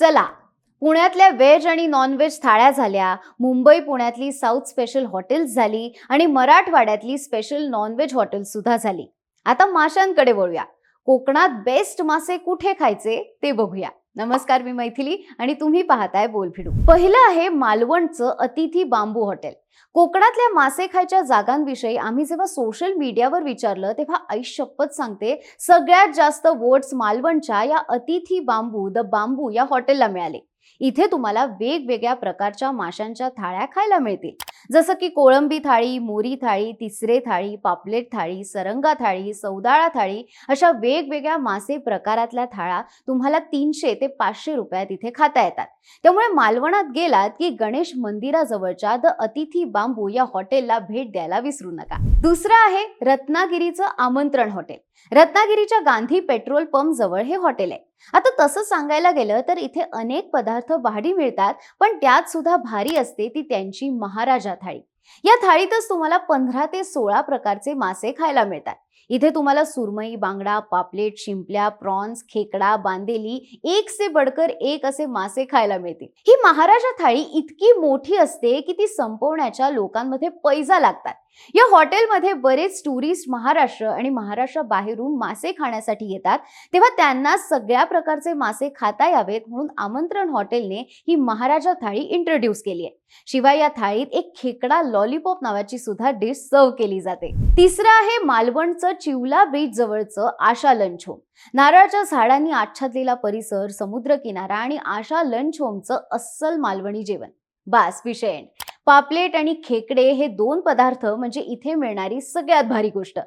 चला पुण्यातल्या व्हेज आणि नॉनव्हेज थाळ्या झाल्या मुंबई पुण्यातली साऊथ स्पेशल हॉटेल्स झाली आणि मराठवाड्यातली स्पेशल नॉनव्हेज हॉटेल्स सुद्धा झाली. आता माशांकडे वळूया. कोकणात बेस्ट मासे कुठे खायचे ते बघूया. नमस्कार मी मैथिली आणि तुम्ही पाहताय बोलभिडू पहिलं आहे मालवणचं अतिथी बांबू हॉटेल. कोकणातल्या मासे खायच्या जागांविषयी आम्ही जेव्हा सोशल मीडियावर विचारलं तेव्हा आई शपथ सांगते सगळ्यात जास्त वोट्स मालवणच्या या अतिथी बांबू द बांबू या हॉटेलला मिळाले. इथे तुम्हाला वेगवेगळ्या प्रकारच्या माशांच्या थाळ्या खायला मिळतील. जसं की कोळंबी थाळी मोरी थाळी तिसरे थाळी पापलेट थाळी सरंगा थाळी सौदाळा थाळी अशा वेगवेगळ्या मासे प्रकारातल्या थाळ्या तुम्हाला तीनशे ते पाचशे रुपयात इथे खाता येतात. त्यामुळे मालवणात गेलात की गणेश मंदिराजवळच्या द अतिथी बांबू या हॉटेलला भेट द्यायला विसरू नका. दुसरं आहे रत्नागिरीचं आमंत्रण हॉटेल. रत्नागिरीच्या गांधी पेट्रोल पंप जवळ हे हॉटेल आहे. आता तसं सांगायला गेलं तर इथे अनेक पदार्थ भाडी मिळतात पण त्यात सुद्धा भारी असते ती त्यांची महाराजा थाळी. या थाळीतच तुम्हाला पंधरा ते सोळा प्रकारचे मासे खायला मिळतात. इथे तुम्हाला सुरमई बांगडा पापलेट शिंपल्या प्रॉन्स खेकडा बांदेली एक से बडकर एक असे मासे खायला मिळतील. ही महाराजा थाळी इतकी मोठी असते की ती संपवण्याच्या लोकांमध्ये पैजा लागतात. या हॉटेलमध्ये बरेच टुरिस्ट महाराष्ट्र आणि महाराष्ट्र बाहेरून मासे खाण्यासाठी येतात. तेव्हा त्यांना सगळ्या प्रकारचे मासे खाता यावेत म्हणून आमंत्रण हॉटेलने ही महाराजा थाळी इंट्रोड्यूस केली आहे. शिवाय या थाळीत एक खेकडा लॉलीपॉप नावाची सुद्धा डिश सर्व केली जाते. तिसरं आहे मालवणचं चिवला बीच जवळचं आशा लंच होम नारळाच्या झाडांनी आच्छादलेला परिसर समुद्र किनारा आणि आशा लंच होमचं अस्सल मालवणी जेवण. बास विषय. पापलेट आणि खेकडे हे दोन पदार्थ म्हणजे इथे मिळणारी सगळ्यात भारी गोष्ट.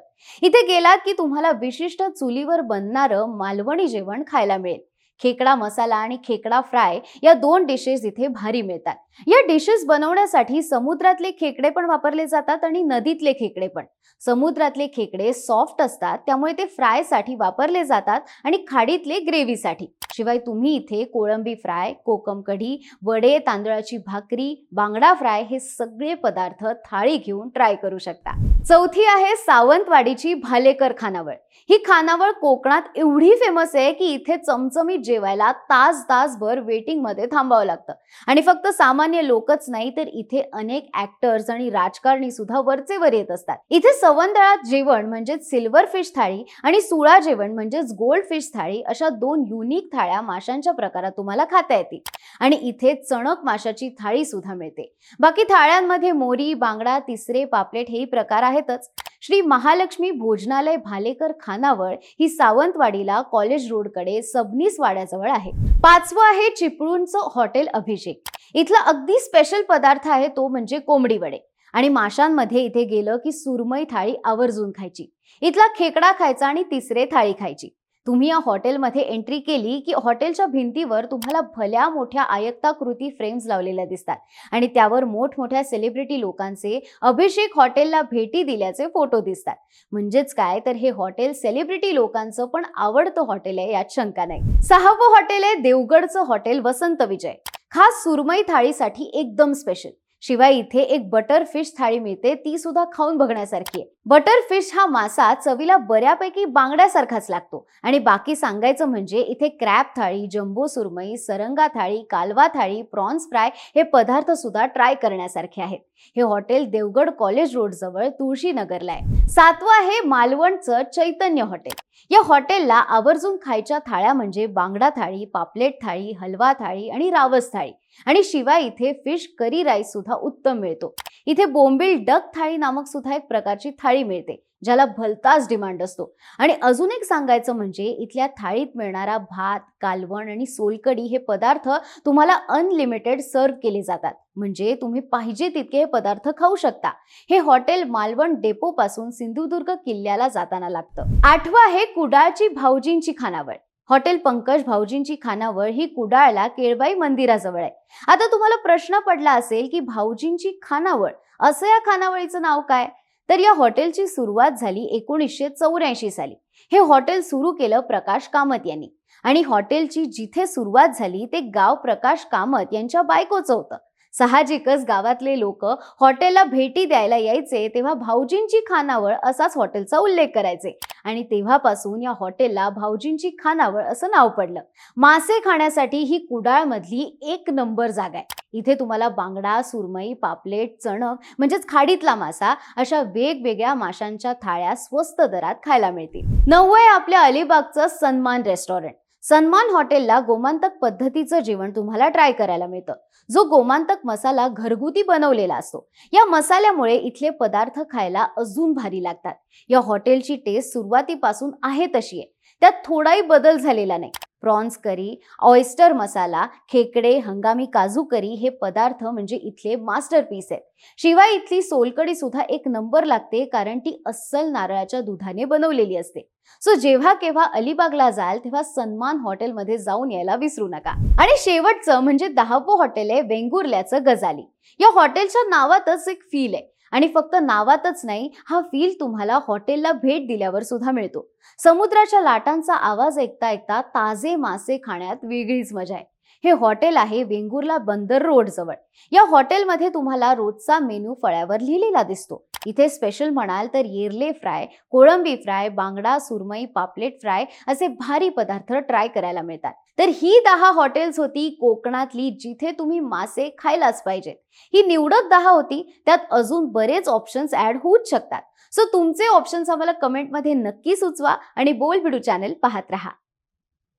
इथे गेलात की तुम्हाला विशिष्ट चुलीवर बनणारं मालवणी जेवण खायला मिळेल. खेकडा मसाला आणि खेकडा फ्राय या दोन डिशेस इथे भारी मिळतात. या डिशेस बनवण्यासाठी समुद्रातले खेकडे पण वापरले जातात आणि नदीतले खेकडे पण. समुद्रातले खेकडे सॉफ्ट असतात त्यामुळे ते फ्रायसाठी वापरले जातात आणि खाडीतले ग्रेव्हीसाठी शिवाय तुम्ही इथे कोळंबी फ्राय कोकम कढी वडे तांदळाची भाकरी बांगडा फ्राय हे सगळे पदार्थ थाळी घेऊन ट्राय करू शकता. चौथी आहे सावंतवाडीची भालेकर खानावळ. ही खानावळ कोकणात एवढी फेमस आहे की इथे चमचमीत जेवायला तास तासभर वेटिंगमध्ये थांबावं लागतं. आणि फक्त सामान्य लोकच नाही तर इथे अनेक ऍक्टर्स आणि राजकारणी सुद्धा वरचे वर येत असतात. इथे सवंदळात जेवण म्हणजेच सिल्वर फिश थाळी आणि सुळा जेवण म्हणजेच गोल्ड फिश थाळी अशा दोन युनिक थाळ्या माशांच्या प्रकारात तुम्हाला खाता येतील. आणि इथे चणक माशाची थाळी सुद्धा मिळते. बाकी थाळ्यांमध्ये मोरी बांगडा तिसरे पापलेट हे प्रकार आहेत. आहेतच. श्री महालक्ष्मी भोजनालय भालेकर खानावळ ही सावंतवाडीला कॉलेज रोडकडे सबनीस वाड्याजवळ आहे. पाचवं आहे चिपळूणचं हॉटेल अभिषेक. इथला अगदी स्पेशल पदार्थ आहे तो म्हणजे कोंबडी वडे. आणि माशांमध्ये इथे गेलं की सुरमई थाळी आवर्जून खायची. इथला खेकडा खायचा आणि तिसरे थाळी खायची. तुम्ही या हॉटेलमध्ये एंट्री केली की हॉटेलच्या भिंतीवर तुम्हाला भल्या मोठ्या आयताकृती फ्रेम्स लावलेल्या दिसतात. आणि त्यावर मोठमोठ्या सेलिब्रिटी लोकांचे अभिषेक हॉटेलला भेटी दिल्याचे फोटो दिसतात. म्हणजेच काय? तर हे हॉटेल सेलिब्रिटी लोकांचं पण आवडतं हॉटेल आहे यात शंका नाही. सहावं हॉटेल आहे देवगडचं हॉटेल वसंत विजय. खास सुरमई थाळीसाठी एकदम स्पेशल शिवाय इथे एक बटर फिश थाळी मिळते ती सुद्धा खाऊन बघण्यासारखी आहे. बटर फिश हा मासा चवीला बऱ्यापैकी बांगड्यासारखाच लागतो. आणि बाकी सांगायचं म्हणजे इथे क्रॅब थाळी जम्बो सुरमई सरंगा थाळी कालवा थाळी प्रॉन्स फ्राय हे पदार्थ सुद्धा ट्राय करण्यासारखे आहेत. हे हॉटेल देवगड कॉलेज रोड जवळ तुळशीनगरला आहे. सातवं आहे मालवणचं चैतन्य हॉटेल. या हॉटेलला आवर्जून खायच्या थाळ्या म्हणजे बांगडा थाळी पापलेट थाळी हलवा थाळी आणि रावस थाळी. आणि शिवाय इथे फिश करी राईस सुद्धा उत्तम मिळतो. इथे बोंबील डक थाळी नामक सुद्धा एक प्रकारची थाळी मिळते ज्याला भलताच डिमांड असतो. आणि अजून एक सांगायचं म्हणजे इथल्या थाळीत मिळणारा भात कालवण आणि सोलकडी हे पदार्थ तुम्हाला अनलिमिटेड सर्व केले जातात. म्हणजे तुम्ही पाहिजे तितके हे पदार्थ खाऊ शकता. हे हॉटेल मालवण डेपो पासून सिंधुदुर्ग किल्ल्याला जाताना लागतं. आठवा आहे कुडाळची भाऊजींची खानावळ. हॉटेल पंकज भाऊजींची खानावळ ही कुडाळला केळबाई मंदिराजवळ आहे. आता तुम्हाला प्रश्न पडला असेल की भाऊजींची खानावळ असं या खानावळीचं नाव काय? तर या हॉटेलची सुरुवात झाली एकोणीसशे चौऱ्याऐंशी साली. हे हॉटेल सुरू केलं प्रकाश कामत यांनी. आणि हॉटेलची जिथे सुरुवात झाली ते गाव प्रकाश कामत यांच्या बायकोचं होतं. साहजिकच गावातले लोक हॉटेलला भेटी द्यायला यायचे तेव्हा भाऊजींची खानावळ असाच हॉटेलचा उल्लेख करायचे. आणि तेव्हापासून या हॉटेलला भाऊजींची खानावळ असं नाव पडलं. मासे खाण्यासाठी ही कुडाळमधली एक नंबर जागा आहे. इथे तुम्हाला बांगडा सुरमई पापलेट चणक म्हणजेच खाडीतला मासा अशा वेगवेगळ्या माशांच्या थाळ्या स्वस्त दरात खायला मिळतील. नववं आपल्या अलिबागचं सन्मान रेस्टॉरंट. सन्मान हॉटेलला गोमांतक पद्धतीचं जेवण तुम्हाला ट्राय करायला मिळतं. जो गोमांतक मसाला घरगुती बनवलेला असतो या मसाल्यामुळे इथले पदार्थ खायला अजून भारी लागतात. या हॉटेलची टेस्ट सुरुवातीपासून आहे तशी आहे. त्यात थोडाही बदल झालेला नाही. प्रॉन्स करी ऑयस्टर मसाला खेकडे हंगामी काजू करी हे पदार्थ म्हणजे इथले मास्टरपीस आहेत. शिवाय इथली सोलकडी सुद्धा एक नंबर लागते कारण ती अस्सल नारळाच्या दुधाने बनवलेली असते. सो जेव्हा केव्हा अलिबागला जाल तेव्हा सन्मान हॉटेलमध्ये जाऊन यायला विसरू नका. आणि शेवटचं म्हणजे दहावं हॉटेल आहे वेंगुर्ल्याचं गजाली. या हॉटेलच्या नावातच एक फील आहे. आणि फक्त नावातच नाही हा फील तुम्हाला हॉटेलला भेट दिल्यावर सुद्धा मिळतो. समुद्राच्या लाटांचा आवाज ऐकता ऐकता ताजे मासे खाण्यात वेगळीच मजा आहे. हे हॉटेल आहे वेंगुर्ला बंदर रोड जवळ. या हॉटेलमध्ये तुम्हाला रोजचा मेनू फळ्यावर लिहिलेला दिसतो. इथे स्पेशल म्हणाल तर येरले फ्राय कोळंबी फ्राय बांगडा सुरमई पापलेट फ्राय असे भारी पदार्थ ट्राय करायला मिळतात. तर ही दहा हॉटेल्स होती कोकणातली जिथे तुम्ही मासे खायलाच पाहिजेत. ही निवडक दहा होती त्यात अजून बरेच ऑप्शन्स ऍड होऊच शकतात. सो तुमचे ऑप्शन्स आम्हाला कमेंटमध्ये नक्की सुचवा आणि बोल बिडू चॅनल पाहत राहा.